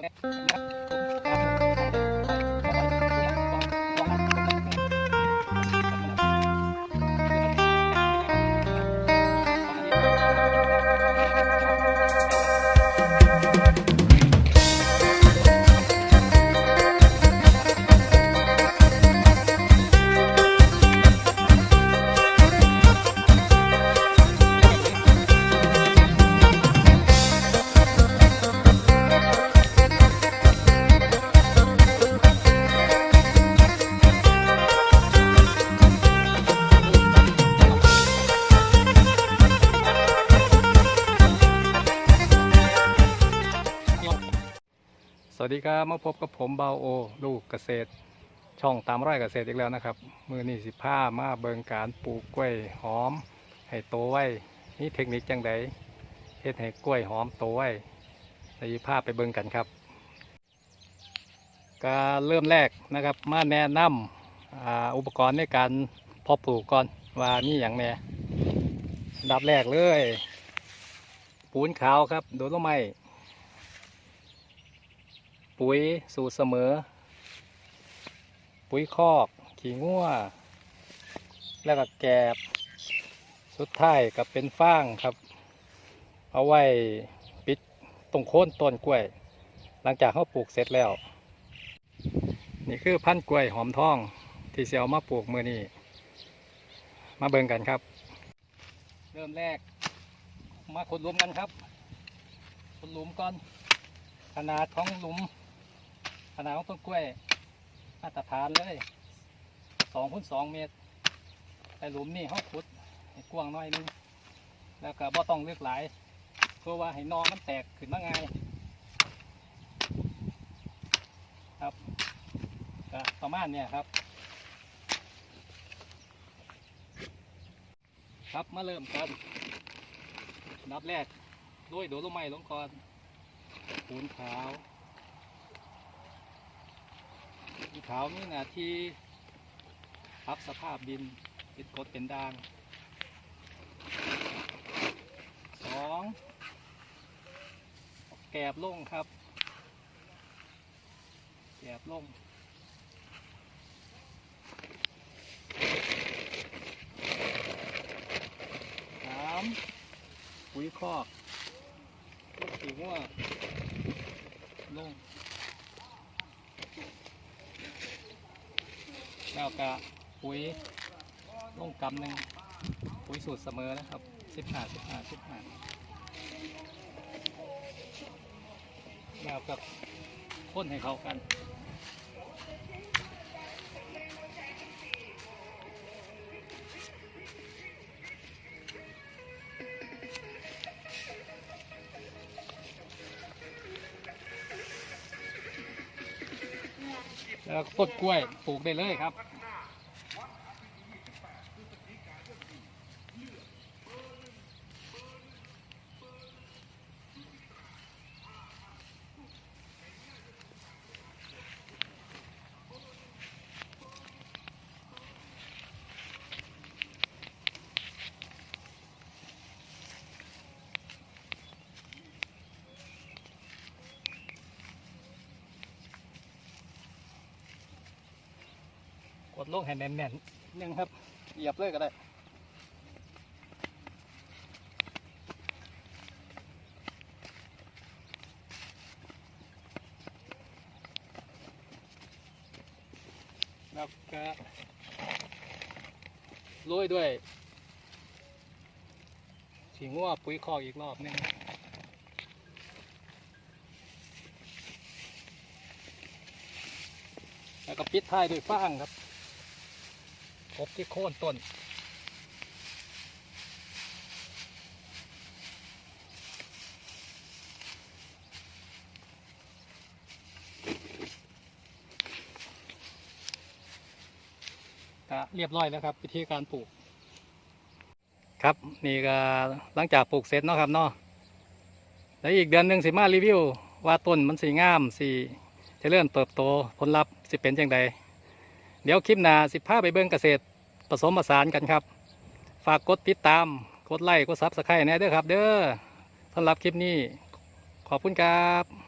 やった! วัสดีครับมาพบกับผมเบาโอ ลูกเกษตร ช่องตามไร่เกษตรอีกแล้วนะครับ มือนี่สิผ้ามาเบิงการปลูกกล้วยหอม ให้โตไว้ นี่เทคนิคจังไดเฮ็ดให้กล้วยหอมโตไว้ในผ้าไปเบิงกันครับก็เริ่มแรกนะครับ มาแนะนำอ่าอุปกรณ์ในการเพาะปลูกก่อนว่ามีอย่างแน่ดับแรกเลย ปูนขาวครับโดนลไม้ ปุ๋ยสูตรเสมอ ปุ๋ยคอก ขี้งัวแล้วก็แกบ สุดท้ายก็เป็นฟางครับ เอาไว้ปิดตรงโคนต้นกล้วย หลังจากเขาปลูกเสร็จแล้ว นี่คือพันธุ์กล้วยหอมทองที่เสียวมาปลูกเมื่อนี้มาเบิ่งกันครับ เริ่มแรก มาขุดลุมกันครับขุดลุมก่อนขนาดของหลุม ขนาดของต้นกล้วยมาตรฐานเลยสองคูณสองเมตร แต่หลุมนี่เขาขุดกว้างน้อยนึง แล้วก็บ่ต้องเลือกหลายเพื่อว่าให้นอมันแตกขึ้นมาง่ายครับก็ประมาณเนี้ยครับ ครับมาเริ่มกันนับแรกด้วยโดดลไม้ลงก่อนปูนขาว ปูนขาวนี่นาที่ปรับสภาพดินเป็นกดเป็นด่างสองแกบลงครับ แกบลงสามปุ๋ยคอกลูกสีม่วลง แล้วก็ปุ๋ยลงกำหนึ่งปุ๋ยสูตรเสมอนะครับสิบห้าสิบห้าสิบห้าแล้วก็พ่นให้เข้ากัน แล้วก็ต้นกล้วยปลูกได้เลยครับ กดลงให้แน่นๆน,นึงครับเหยียบเลยก็ได้แล้วก็โรยด้วยฉีงัวปุ๋ยคอกอีกรอบนึงแล้วก็ปิดท้ายด้วยฟางครับ พบที่โค่นต้น ก็เรียบร้อยแล้วครับ วิธีการปลูก ครับนี่ก็หลังจากปลูกเสร็จเนาะครับเนาะแล้วอีกเดือนหนึ่งสิมารีวิว ว่าต้นมันสีงามสีจะเริ่มเติบโตผลลัพธ์สิเป็นอย่างไร ดี๋ยวคลิปหน้าสิพาไปเบิ้งเกษตรผสมผสานกันครับ ฝากกดติดตาม กดไลค์ กดซับสไครต์แน่เด้อครับ เด้อสำหรับคลิปนี้ ขอบคุณครับ